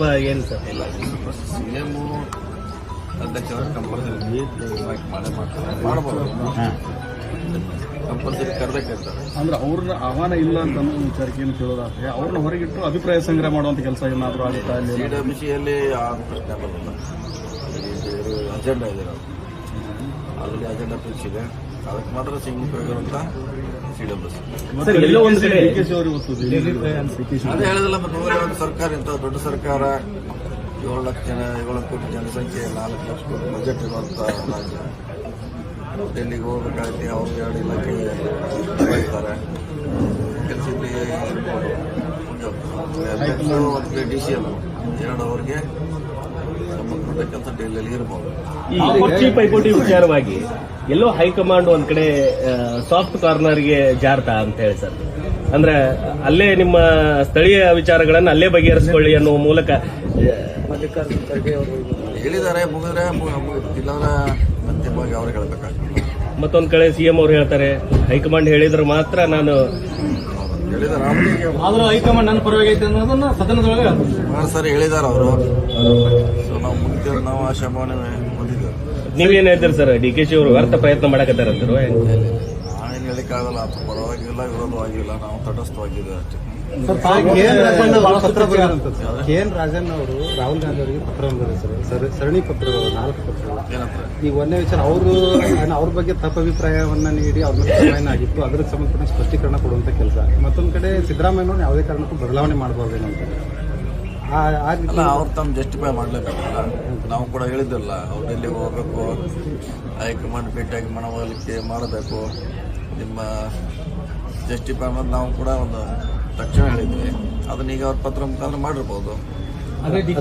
ಅಥವಾ ಏನು ಸರ್ ಇಲ್ಲ ಸಿಎಂ ಅಧ್ಯಕ್ಷರ ಕಂಪಲ್ಸರಿ ಮಾಡೇ ಮಾಡ್ತಾರೆ. ಮಾಡ್ಬೋದು. ಕಂಪಲ್ಸರಿ ಕರೆದೇ ಕರ್ತಾರೆ ಅಂದ್ರೆ ಅವ್ರನ್ನ ಆಹ್ವಾನ ಇಲ್ಲ ಅಂತ ಅನ್ನೋ ವಿಚಾರಕ್ಕೆ ಏನು ಕೇಳೋದಾದ್ರೆ ಅವ್ರನ್ನ ಹೊರಗಿಟ್ಟು ಅಭಿಪ್ರಾಯ ಸಂಗ್ರಹ ಮಾಡುವಂತ ಕೆಲಸ ಏನಾದರೂ ಆಗುತ್ತಾ ಸಿ ಇಲ್ಲಿ ಡಬ್ಲ್ಯೂ ಸಿಯಲ್ಲಿ ಆ ಪ್ರಶ್ನೆ ಬರಲ್ಲ ಅಜೆಂಡಾ ಇದೆ. ಆಲ್ರೆಡಿ ಅಜೆಂಡಾ ಫಿಕ್ಸ್ ಇದೆ ಅದಕ್ಕೆ ಮಾತ್ರ ಸಿಗಬೇಕಾಗಿರುವಂತ ಸಿ ಡಬ್ಲ್ಯೂ ಸಿ ಒಂದು ಕಡೆ ಡಿ ಅವರು ಇವತ್ತು ಡಿ ಕೆ ಅದೇ ಹೇಳಿದಲ್ಲ ಮತ್ತೆ ಒಂದು ಸರ್ಕಾರ ಇಂಥ ದೊಡ್ಡ ಸರ್ಕಾರ ಏಳು ಲಕ್ಷ ಜನ ಏಳು ಕೋಟಿ ಜನಸಂಖ್ಯೆ ನಾಲ್ಕು ಲಕ್ಷ ಕೋಟಿ ಬಜೆಟ್ ಇರುವಂತ ರಾಜ್ಯ. ಡೆಲ್ಲಿಗೆ ಹೋಗ್ಬೇಕಾಗಿ ಅವ್ರು ಎರಡು ಇಲಾಖೆ ಇರ್ತಾರೆ ಕೆಲಸದಲ್ಲಿ ಅಧ್ಯಕ್ಷರು ಮತ್ತು ಡಿ ಸಿ ಎಂ ಎರಡು ಅವ್ರಿಗೆ ಈ ಕುರ್ಚಿ ಪೈಪೋಟಿ ವಿಚಾರವಾಗಿ ಎಲ್ಲೋ ಹೈಕಮಾಂಡ್ ಒಂದ್ ಕಡೆ ಸಾಫ್ಟ್ ಕಾರ್ನರ್ಗೆ ಜಾರ್ತಾ ಅಂತ ಹೇಳಿ ಸರ್. ಅಂದ್ರೆ ಅಲ್ಲೇ ನಿಮ್ಮ ಸ್ಥಳೀಯ ವಿಚಾರಗಳನ್ನ ಅಲ್ಲೇ ಬಗೆಹರಿಸಿಕೊಳ್ಳಿ ಅನ್ನುವ ಮೂಲಕ ಮಲ್ಲಿಕಾರ್ಜುನ್ ಖರ್ಗೆ ಅವರು ಹೇಳಿದ್ದಾರೆ ಮುಗಿದ್ರೆ ಅವ್ರಿಗೆ ಹೇಳ್ಬೇಕಾಗ್ತದೆ. ಮತ್ತೊಂದ್ ಕಡೆ ಸಿಎಂ ಅವ್ರು ಹೇಳ್ತಾರೆ ಹೈಕಮಾಂಡ್ ಹೇಳಿದ್ರೆ ಮಾತ್ರ ನಾನು ಆದ್ರೂ ಹೈಕಮಾಂಡ್ ನನ್ನ ಪರವಾಗಿ ಐತೆ ಅನ್ನೋದನ್ನ ಸದನದೊಳಗೆ ಹೇಳ್ತಾರೆ. ಸರ್ ಹೇಳಿದಾರ ಅವರು. ಸೊ ನಾವು ಮುಂದೆ ನಾವು ಆಶಾಭಾವನೆ ಹೊಂದಿದ್ದೇವೆ. ನೀವೇನ್ ಹೇಳ್ತೀರಿ ಸರ್? ಡಿ ಕೆ ಶಿ ಅವರು ವ್ಯರ್ಥ ಪ್ರಯತ್ನ ಮಾಡಕತ್ತಾರಂತಾರೋ ನಾವೇನು ಹೇಳಿಕ್ಕಾಗಲ್ಲ ಅದು ಪರವಾಗಿಲ್ಲ ವಿರೋಧವಾಗಿಲ್ಲ ನಾವು ತಟಸ್ಥವಾಗಿದೆ ಅಷ್ಟೇ. ಕೆ ಎನ್ ರಾಜಣ್ಣ ಅವರು ರಾಹುಲ್ ಗಾಂಧಿ ಅವರಿಗೆ ಪತ್ರ ಬರೆದಿದ್ದಾರೆ ಸರ್. ಸರ್- ಸರಣಿ ಪತ್ರಗಳು ನಾಲ್ಕು ಪತ್ರಗಳು. ಈಗ ಒಂದೇ ವಿಚಾರ ಅವರು ಅವ್ರ ಬಗ್ಗೆ ತಪ್ಪ ಅಭಿಪ್ರಾಯವನ್ನ ನೀಡಿ ಅವ್ರ ಆಗಿತ್ತು. ಅದ್ರ ಸಂಬಂಧಪಟ್ಟ ಸ್ಪಷ್ಟೀಕರಣ ಕೊಡುವಂತ ಕೆಲಸ. ಮತ್ತೊಂದ್ ಕಡೆ ಸಿದ್ದರಾಮಯ್ಯನವ್ರು ಯಾವುದೇ ಕಾರಣಕ್ಕೂ ಬದಲಾವಣೆ ಮಾಡಬಾರ್ದೇನೋ ಅಂತ ಆ ಆ ರೀತಿ ಅಲ್ಲ ಅವ್ರು ತಮ್ಮ ಜಸ್ಟಿಫೈ ಮಾಡ್ಲೇಬೇಕಲ್ಲ. ನಾವು ಕೂಡ ಹೇಳಿದ್ದಲ್ಲ ಅವ್ರು ಎಲ್ಲಿಗೆ ಹೋಗ್ಬೇಕು? ಹೈಕಮಾಂಡ್ ಭೇಟಿಯಾಗಿ ಮನವೊಲಿಕೆ ಮಾಡಬೇಕು. ನಿಮ್ಮ ಜಸ್ಟ್ ಡಿಪಾರ್ಟ್ಮೆಂಟ್ ನಾವು ಕೂಡ ಒಂದು ತಕ್ಷಣ ಹೇಳಿದ್ವಿ ಅದನ್ನ ಈಗ ಅವ್ರ ಪತ್ರ ಮುಖಾಂತರ ಮಾಡಿರ್ಬೋದು. ಅದೇ ಡಿ